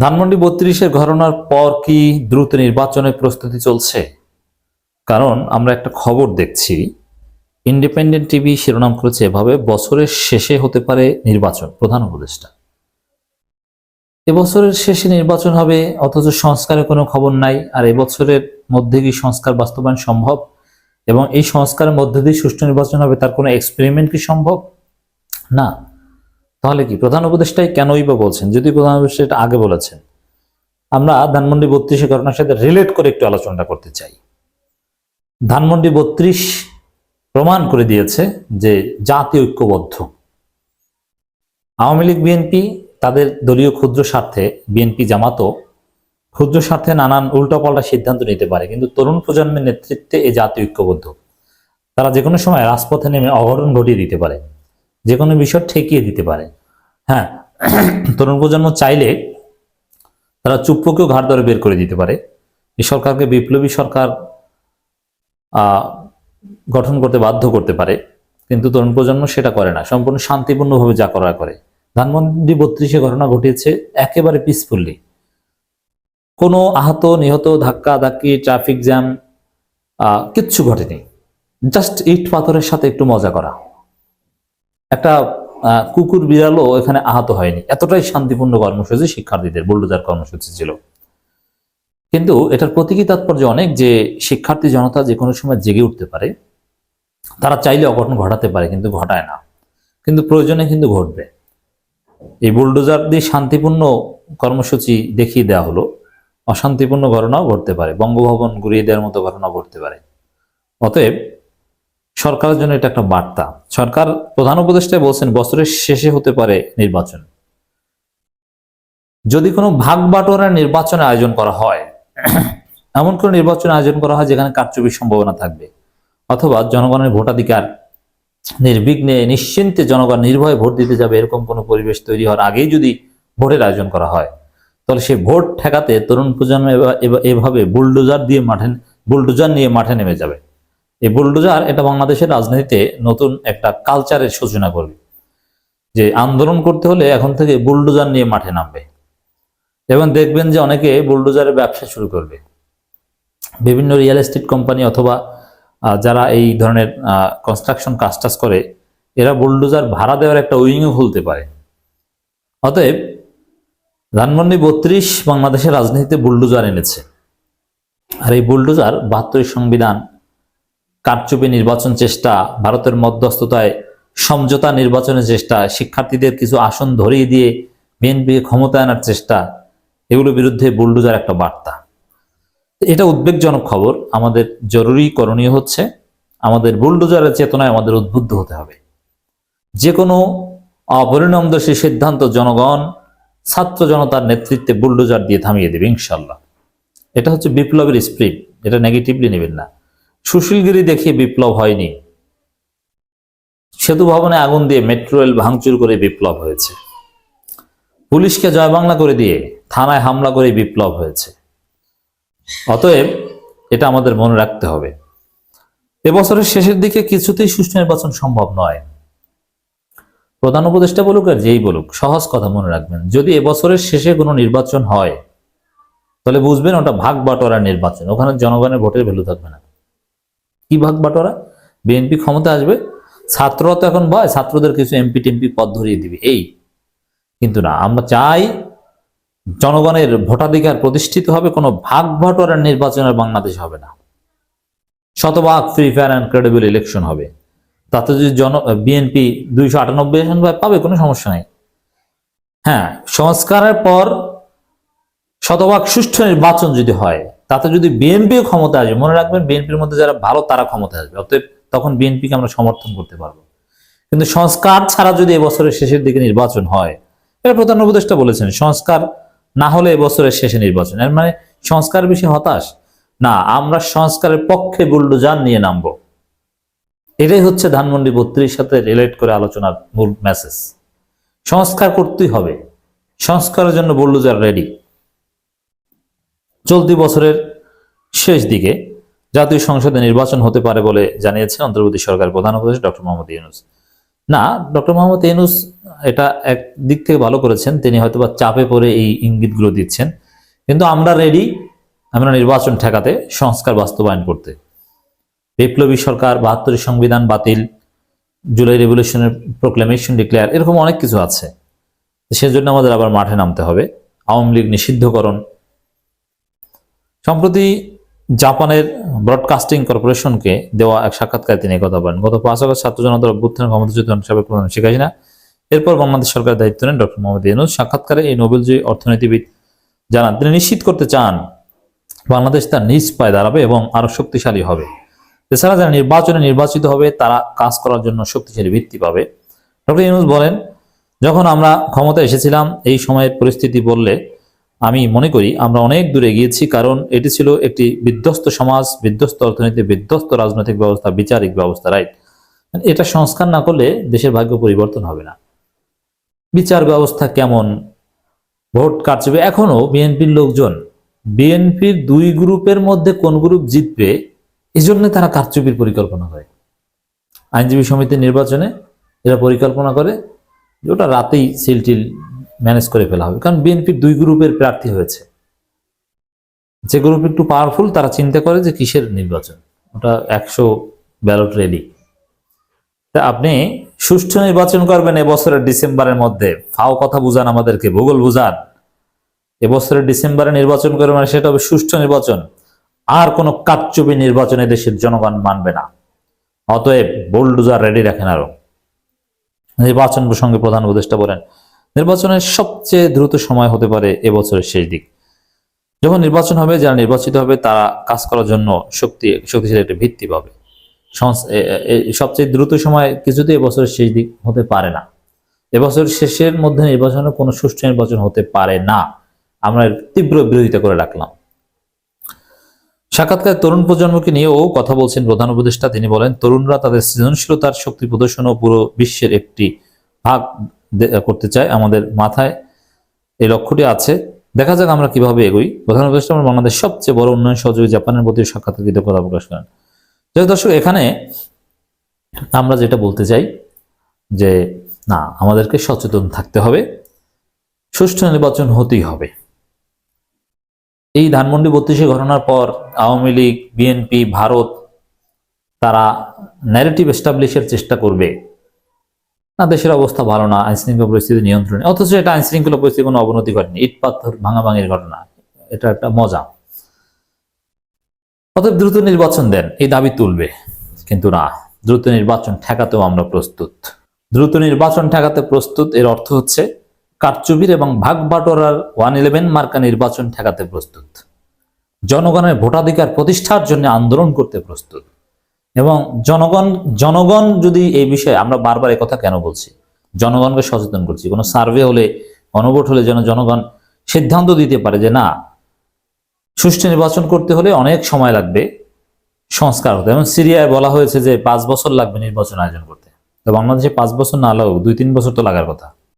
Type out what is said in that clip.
ধানমন্ডি বত্রিশের ঘটনার পর কি দ্রুত নির্বাচনের প্রস্তুতি চলছে? কারণ আমরা একটা খবর দেখছি। ইন্ডিপেন্ডেন্ট টিভি শিরোনাম করেছে এভাবে, বছরের শেষে হতে পারে নির্বাচন, প্রধান উপদেষ্টা। এবছরের শেষে নির্বাচন হবে, অথচ সংস্কারের কোনো খবর নাই, আর এবছরের মধ্যে কি সংস্কার বাস্তবায়ন সম্ভব? এবং এই সংস্কারের মধ্যে দিয়ে সুষ্ঠু নির্বাচন হবে, তার কোনো এক্সপেরিমেন্ট কি সম্ভব? না। তাহলে কি প্রধান উপদেষ্টাই কেনই বা বলছেন? যদি প্রধান উপদেষ্টা আগে বলেছেন। আমরা ধানমন্ডি বত্রিশের ঘটনার সাথে রিলেট করে একটু আলোচনাটা করতে চাই। ধানমন্ডি বত্রিশ প্রমাণ করে দিয়েছে যে জাতি ঐক্যবদ্ধ। আওয়ামী লীগ বিএনপি তাদের দলীয় ক্ষুদ্র স্বার্থে বিএনপি জামাতও ক্ষুদ্র স্বার্থে নানান উল্টাপাল্টা সিদ্ধান্ত নিতে পারে। কিন্তু তরুণ প্রজন্মের নেতৃত্বে এই জাতি ঐক্যবদ্ধ। তারা যে কোনো সময় রাজপথে নেমে অঘটন ঘটিয়ে দিতে পারে। যে কোনো বিষয় ঠেকিয়ে দিতে পারে। হ্যাঁ তরুণ প্রজন্ম চাইলে তারা চুপ্পকেও ঘাট ধরে বের করে দিতে পারে। এই সরকারকে বিপ্লবী সরকার গঠন করতে বাধ্য করতে পারে। কিন্তু তরুণ প্রজন্ম সেটা করে না। সম্পূর্ণ শান্তিপূর্ণভাবে যা করা করে। ধানমন্ডি বত্রিশে ঘটনা ঘটিয়েছে একেবারে পিসফুললি কোনো আহত, নিহত, ধাক্কা, ধাক্কি ট্রাফিক জ্যাম কিচ্ছু ঘটেনি। জাস্ট ইট পাথরের সাথে একটু মজা করা। একটা কুকুর, বিড়ালও এখানে আহত হয়নি। এতটাই শান্তিপূর্ণ কর্মসূচি শিক্ষার্থীদের, বুল্ডোজার কর্মসূচি ছিল। কিন্তু এটার প্রতীকী তাৎপর্য অনেক যে শিক্ষার্থী জনতা যে কোনো সময় জেগে উঠতে পারে, তারা চাইলে অঘটন ঘটাতে পারে, কিন্তু ঘটায় না। কিন্তু প্রয়োজনে কিন্তু ঘটবে। এই বুলডোজার দিয়ে শান্তিপূর্ণ কর্মসূচি দেখিয়ে দেওয়া হলো। অশান্তিপূর্ণ ঘটনাও ঘটতে পারে। বঙ্গভবন ঘুরিয়ে দেওয়ার মতো ঘটনা ঘটতে পারে। অতএব সরকারের জন্য এটা একটা বার্তা। সরকার প্রধান উপদেষ্টা বলছেন, বছরের শেষে হতে পারে নির্বাচন। যদি কোনো ভাগ বাটোয়ারার নির্বাচনে আয়োজন করা হয়, এমন কোনো নির্বাচন আয়োজন করা হয় যেখানে কারচুপির সম্ভাবনা থাকবে, অথবা জনগণের ভোটাধিকার নির্বিঘ্নে, নিশ্চিন্তে জনগণ নির্ভয়ে ভোট দিতে যাবে, এরকম কোনো পরিবেশ তৈরি হওয়ার আগেই যদি ভোটের আয়োজন করা হয়, তাহলে সেই ভোট ঠেকাতে তরুণ প্রজন্ম এভাবে বুলডোজার দিয়ে মাঠে, বুলডোজার নিয়ে মাঠে নেমে যাবে। এই বুলডোজার এটা বাংলাদেশের রাজনীতিতে নতুন একটা কালচারের সূচনা করবে। যে আন্দোলন করতে হলে এখন থেকে বুলডোজার নিয়ে মাঠে নামবে। এবং দেখবেন যে অনেকে বুলডোজারের ব্যবসা শুরু করবে। বিভিন্ন রিয়েল এস্টেট কোম্পানি অথবা যারা এই ধরনের কনস্ট্রাকশন কাজ টাজ করে, এরা বুলডোজার ভাড়া দেওয়ার একটা উইংও খুলতে পারে। অতএব, ধানমন্ডি বত্রিশ বাংলাদেশের রাজনীতিতে বুলডোজার এনেছে। আর এই বুলডোজার বাহাত্তরের সংবিধান কারচুপি নির্বাচন চেষ্টা, ভারতের মধ্যস্থতায় সমঝোতা নির্বাচনের চেষ্টা, শিক্ষার্থীদের কিছু আসন ধরিয়ে দিয়ে বিএনপিকে ক্ষমতা আনার চেষ্টা, এগুলোর বিরুদ্ধে বুলডোজার একটা বার্তা। এটা উদ্বেগজনক খবর, আমাদের জরুরি করণীয় হচ্ছে, আমাদের বুলডোজারের চেতনায় আমাদের উদ্বুদ্ধ হতে হবে। যে কোনো অপরিণামদর্শী সিদ্ধান্ত জনগণ, ছাত্র জনতার নেতৃত্বে বুলডোজার দিয়ে থামিয়ে দেবে, ইনশাল্লাহ। এটা হচ্ছে বিপ্লবের স্প্রিট, এটা নেগেটিভলি নেবেন না। সুশীলগিরি দেখিয়ে বিপ্লব হয়নি। সেতু ভবনে আগুন দিয়ে মেট্রো রেল ভাঙচুর করে বিপ্লব হয়েছে। পুলিশকে জয় বাংলা করে দিয়ে থানায় হামলা করে বিপ্লব হয়েছে। অতএব এটা আমাদের মনে রাখতে হবে। এবছরের শেষের দিকে কিছুতেই সুষ্ঠু নির্বাচন সম্ভব নয়। প্রধান উপদেষ্টা বলুক আর যেই বলুক, সহজ কথা মনে রাখবেন, যদি এবছরের শেষে কোনো নির্বাচন হয়, তাহলে বুঝবেন ওটা ভাগ বাটোয়ারার নির্বাচন, ওখানে জনগণের ভোটের ভ্যালু থাকবে না। কি ভাগ বাটোয়ারা, বিএনপি ক্ষমতা আসবে। ছাত্ররা তো এখন ভয়, ছাত্রদের কিছু এমপি টেমপি পদ ধরিয়ে দিবে। এই কিন্তু না, আমরা চাই জনগণের ভোটাধিকার প্রতিষ্ঠিত হবে, কোনো ভাগ বাটোয়ারার নির্বাচনের বাংলাদেশ হবে না। শতভাগ free fair and credible election হবে। তাতে যদি জন, বিএনপি দুইশো আটানব্বই আসন পাবে, কোনো সমস্যা নেই। হ্যাঁ সংস্কারের পর শতভাগ সুষ্ঠু নির্বাচন যদি হয় তাতে যদি বিএনপিও ক্ষমতা আসবে মনে রাখবেন বিএনপির মধ্যে যারা ভালো তারা ক্ষমতা আসবে, অতএব তখন বিএনপিকে আমরা সমর্থন করতে পারব। কিন্তু সংস্কার ছাড়া যদি এবছরের শেষের দিকে নির্বাচন হয় এটা প্রধান উপদেষ্টা বলেছেন, সংস্কার না হলে এবছরের শেষে নির্বাচন। এর মানে সংস্কার বেশি হতাশ? না, আমরা সংস্কারের পক্ষে বুলডোজার নিয়ে নামবো। এটাই হচ্ছে ধানমন্ডি বত্রিশ সাথে রিলেট করে আলোচনার মূল মেসেজ সংস্কার করতেই হবে। সংস্কারের জন্য বুলডোজার রেডি চলতি বছরের শেষ দিকে জাতীয় সংসদে নির্বাচন হতে পারে বলে জানিয়েছেন অন্তর্বর্তী সরকার প্রধান উপদেষ্টা ডক্টর মোহাম্মদ ইউনুস। না, ডক্টর মোহাম্মদ ইউনুস এটা এক দিক থেকে ভালো করেছেন, তিনি হয়তোবা চাপে পড়ে এই ইঙ্গিতগুলো দিচ্ছেন। কিন্তু আমরা রেডি আমরা নির্বাচন ঠেকাতে সংস্কার বাস্তবায়ন করতে। বিপ্লবী সরকার, বাহাত্তরের সংবিধান বাতিল, জুলাই রেভলিউশনের প্রোক্লেমেশন ডিক্লেয়ার এরকম অনেক কিছু আছে। সেজন্য আমাদের আবার মাঠে নামতে হবে। আওয়ামী লীগ নিষিদ্ধকরণ সম্প্রতি জাপানের ব্রডকাস্টিং কর্পোরেশনকে দেওয়া এক সাক্ষাৎকারে তিনি কথা বলেন। গত পাঁচ আগস্ট ছাত্র জনতার অভ্যুত্থান ক্ষমতাচ্যুত সাবেক প্রধান শেখ হাসিনা এরপর বাংলাদেশ সরকারের দায়িত্ব নেন ডক্টর মোহাম্মদ ইউনুস। সাক্ষাৎকারে এই নোবেলজয়ী অর্থনীতিবিদ জানান, তিনি নিশ্চিত করতে চান বাংলাদেশ তার নিজ পায়ে দাঁড়াবে এবং আরও শক্তিশালী হবে। এছাড়া যারা নির্বাচনে নির্বাচিত হবে, তারা কাজ করার জন্য শক্তিশালী ভিত্তি পাবে। ডক্টর ইউনুস বলেন, যখন আমরা ক্ষমতায় এসেছিলাম, এই সময়ের পরিস্থিতি বললে আমি মনে করি আমরা অনেক দূরে গিয়েছি কারণ এটি ছিল একটি বিধ্বস্ত সমাজ, বিধ্বস্ত অর্থনীতি, বিধ্বস্ত রাজনৈতিক ব্যবস্থা, বিচারিক ব্যবস্থা রাইট এটা সংস্কার না করলে দেশের ভাগ্য পরিবর্তন হবে না। বিচার ব্যবস্থা কেমন? ভোট কারচুপি। এখনও বিএনপির লোকজন, বিএনপির দুই গ্রুপের মধ্যে কোন গ্রুপ জিতবে এই জন্য তারা কারচুপির পরিকল্পনা করে। আইনজীবী সমিতির নির্বাচনে এরা পরিকল্পনা করে ওটা রাতেই সিলটিল ম্যানেজ করে ফেলা হবে। কারণ বিএনপির দুই গ্রুপের প্রার্থী হয়েছে। যে গ্রুপ একটু পাওয়ারফুল তারা চিন্তা করে যে কিসের নির্বাচন? ওটা একশো ব্যালট রেডি তা আপনি সুষ্ঠু নির্বাচন করবেন এবছরের ডিসেম্বরের মধ্যে। ফাও কথা বুঝান আমাদেরকে, ভূগোল বুঝান। এবছরের ডিসেম্বরে নির্বাচন করবেন মানে সেটা হবে সুষ্ঠু নির্বাচন। আর কোনো কারচুপি নির্বাচনে দেশের জনগণ মানবে না। অতএব বোল্ডুজার রেডি রাখেন আরও। নির্বাচন প্রসঙ্গে প্রধান উপদেষ্টা বলেন নির্বাচনের সবচেয়ে দ্রুত সময় হতে পারে এবছরের শেষ দিক। যখন নির্বাচন হবে, যারা নির্বাচিত হবে, তারা কাজ করার জন্য শক্তি, শক্তিশালী একটা ভিত্তি পাবে। সবচেয়ে দ্রুত সময় কিছুতেই এবছরের শেষ দিক হতে পারে না। এবছর শেষের মধ্যে নির্বাচনের কোনো সুষ্ঠু নির্বাচন হতে পারে না। আমরা তীব্র বিরোধিতা করে রাখলাম। সাক্ষাৎকার তরুণ প্রজন্মকে নিয়েও কথা বলছেন প্রধান উপদেষ্টা। তিনি বলেন, তরুণরা তাদের সৃজনশীলতার শক্তি প্রদর্শন ও পুরো বিশ্বের একটি ভাগ করতে চায়। আমাদের মাথায় এই লক্ষ্যটি আছে। দেখা যাক আমরা কীভাবে এগোই। প্রধান উপদেষ্টা আমরা বাংলাদেশ সবচেয়ে বড় উন্নয়ন সহযোগী জাপানের প্রতি সাক্ষাৎকার কৃতজ্ঞতা প্রকাশ করেন। যাই দর্শক, এখানে আমরা যেটা বলতে চাই যে, না, আমাদেরকে সচেতন থাকতে হবে। সুষ্ঠু নির্বাচন হতেই হবে। এই ধানমন্ডি বত্রিশে ঘটনার পর আওয়ামী লীগ, বিএনপি, ভারত, তারা ন্যারেটিভ এস্টাবলিশের চেষ্টা করবে। না, দেশের অবস্থা ভালো না আইন শৃঙ্খলা পরিস্থিতি নিয়ন্ত্রণে। অথচ এটা আইন শৃঙ্খলা পরিস্থিতি কোনো অবনতি ঘটেনি। ইট পাথর ভাঙাভাঙির ঘটনা, এটা একটা মজা। অতএব দ্রুত নির্বাচন দেন, এই দাবি তুলবে। কিন্তু না, দ্রুত নির্বাচন ঠেকাতেও আমরা প্রস্তুত। দ্রুত নির্বাচন ঠেকাতে প্রস্তুত, এর অর্থ হচ্ছে কারচুবির এবং ভাগ বাটোয়ারার ওয়ান ইলেভেন মার্কা নির্বাচন ঠেকাতে প্রস্তুত। জনগণের ভোটাধিকার প্রতিষ্ঠার জন্য আন্দোলন করতে প্রস্তুত। এবং জনগণ জনগণ যদি এই বিষয়ে আমরা বারবার কথা কেন বলছি? জনগণকে সচেতন করছি। কোনো সার্ভে হলে গণভোট হলে যেন জনগণ সিদ্ধান্ত দিতে পারে যে না, সুষ্ঠু নির্বাচন করতে হলে অনেক সময় লাগবে, সংস্কার হতে। এবং সিরিয়ায় বলা হয়েছে যে পাঁচ বছর লাগবে নির্বাচন আয়োজন করতে। তো বাংলাদেশে পাঁচ বছর না লাগুক দুই তিন বছর তো লাগার কথা।